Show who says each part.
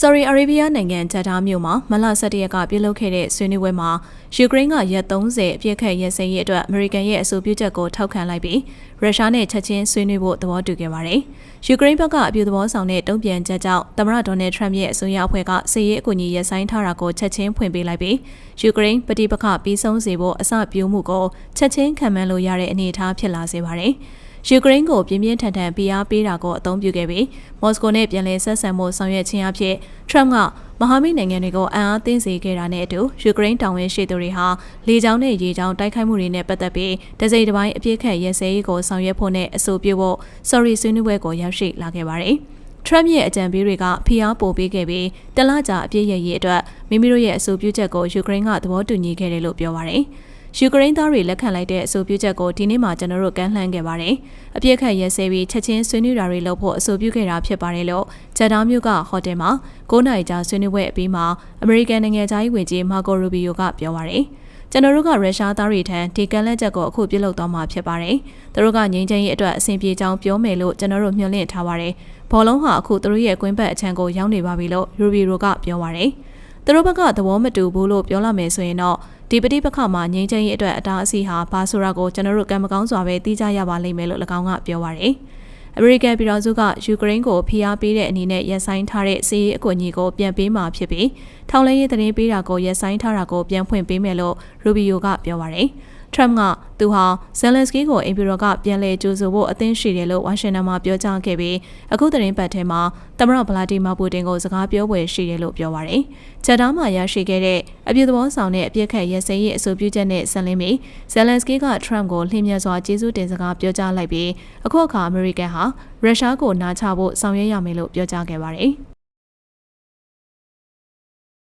Speaker 1: Saudi Arabia နိုင်ငံဂျက်ဒါမြို့မှာမလ17ရက်ကပြုလုပ်ခဲ့တဲ့ဆွေးနွေးပွဲမှာယူကရိန်းကရက်30အပြည့်ခတ်ရက်စဲရေးအတွက်အမေရိကန်ရဲ့အဆိုပြုချက်ကိုထောက်ခံလိုက်ပြီးရုရှားနဲ့ချက်ချင်းဆွေးနွေးဖို့သဘောတူခဲ့ပါတယ်။ယူကရိန်းဘက်ကအပြည့်သဘောဆောင်တဲ့တုံ့ပြန်ချက်ကြောင့်သမ္မတဒေါ်နယ်ထရမ့်ရဲ့အစိုးရအဖွဲ့ကစစ်ရေးအကူအညီရပ်ဆိုင်းထားတာကိုချက်ချင်းဖွင့်ပေးလိုက်ပြီးယူကရိန်းပဋိပက္ခပြီးဆုံးစေဖို့အစပြုမှုကိုချက်ချင်းခံမှန်းလို့ရတဲ့အနေအထားဖြစ်လာစေပါတယ်။ ယူကရိန်းကိုပြင်းပြင်းထန်ထန်ဖိအားပေးတာကိုအသုံးပြုခဲ့ပြီးမော်စကိုနဲ့ပြန်လည်ဆက်ဆံမှုဆောင်ရွက်ခြင်းအဖြစ်ထရမ့်ကမဟာမိတ်နိုင်ငံတွေကိုအံ့အားသင့်စေခဲ့တာနဲ့အတူယူကရိန်းတောင်ဝင်ရှိသူတွေဟာလေကြောင်းနဲ့ရေကြောင်းတိုက်ခိုက်မှုတွေနဲ့ပတ်သက်ပြီးတစိမ့်တစ်ပိုင်းအပြစ်ခတ်ရဲစဲရေးကိုဆောင်ရွက်ဖို့နဲ့အဆိုပြုဖို့ sorry ဆွေးနွေးပွဲကိုရောက်ရှိလာခဲ့ပါတယ်။ Trump ရဲ့အကြံပေးတွေကဖိအားပိုပေးခဲ့ပြီးတလကြာအပြည့်ရရေးအတွက်မိမိတို့ရဲ့အဆိုပြုချက်ကိုယူကရိန်းကသဘောတူညီခဲ့တယ်လို့ပြောပါရယ်။ ယူကရိန်းသားတွေလက်ခံလိုက်တဲ့အဆိုပြုချက်ကိုဒီနေ့မှကျွန်တော်တို့ကမ်းလှမ်းခဲ့ပါတယ်။အပြစ်ခတ်ရဲစဲပြီးချက်ချင်းဆွေးနွေးတာတွေလုပ်ဖို့အဆိုပြုခဲ့တာဖြစ်ပါတယ်လို့ဂျက်တောင်မြို့ကဟိုတယ်မှာ9နိုင်ကြာဆွေးနွေးပွဲအပြီးမှာအမေရိကန်နိုင်ငံသားရေးဝန်ကြီးမာကိုရူဘီယိုကပြောပါရယ်။ကျွန်တော်တို့ကရုရှားသားတွေထံဒီကန်လက်ချက်ကိုအခုပြုလုပ်သွားမှာဖြစ်ပါတယ်။သူတို့ကငြိမ်းချမ်းရေးအတွက်အဆင်ပြေကြောင်းပြောမယ်လို့ကျွန်တော်တို့မျှော်လင့်ထားပါတယ်။ဘောလုံးဟာအခုသူတို့ရဲ့ကွင်းဘက်အချမ်းကိုရောက်နေပါပြီလို့ရူဘီရိုကပြောပါရယ်။သူတို့ဘက်ကသဘောမတူဘူးလို့ပြောလာမယ်ဆိုရင်တော့ ဒီပဋိပက္ခမှာငြိမ်းချမ်းရေးအတွက်အတားအဆီးဟာဘာဆိုတာကိုကျွန်တော်တို့ကံမကောင်းစွာပဲသိကြရပါလိမ့်မယ်လို့၎င်းကပြောပါရယ်အမေရိကန်ပြည်ထောင်စုကယူကရိန်းကိုဖိအားပေးတဲ့အနေနဲ့ရပ်ဆိုင်းထားတဲ့စီးရေးအကူအညီကိုပြန်ပေးမှာဖြစ်ပြီးထောင်လဲရေးသတင်းပေးတာကိုရပ်ဆိုင်းထားတာကိုပြန်ဖွင့်ပေးမယ်လို့ရူဘီယိုကပြောပါရယ်။ ထရမ့်ကသူဟာဇယ်လန်စကီကိုအင်ပီရောကပြန်လည်ကြိုဆိုဖို့အသင့်ရှိတယ်လို့ဝါရှင်တန်မှာပြောကြားခဲ့ပြီးအခုသတင်းပတ်ထဲမှာသမ္မတဗလာဒီမာပူတင်ကိုစကားပြောပွဲရှိတယ်လို့ပြောပါရယ်။ချက်တောင်းမှာရရှိခဲ့တဲ့အပြည့်သဘောဆောင်တဲ့အပြည့်ခတ်ရစရေးအဆိုပြုချက်နဲ့ဆက်လင်းပြီးဇယ်လန်စကီကထရမ့်ကိုလှည့်မြစွာကျေးဇူးတင်စကားပြောကြားလိုက်ပြီးအခုအခါအမေရိကန်ဟာရုရှားကိုနာချဖို့ဆောင်ရွက်ရမယ်လို့ပြောကြားခဲ့ပါရယ်။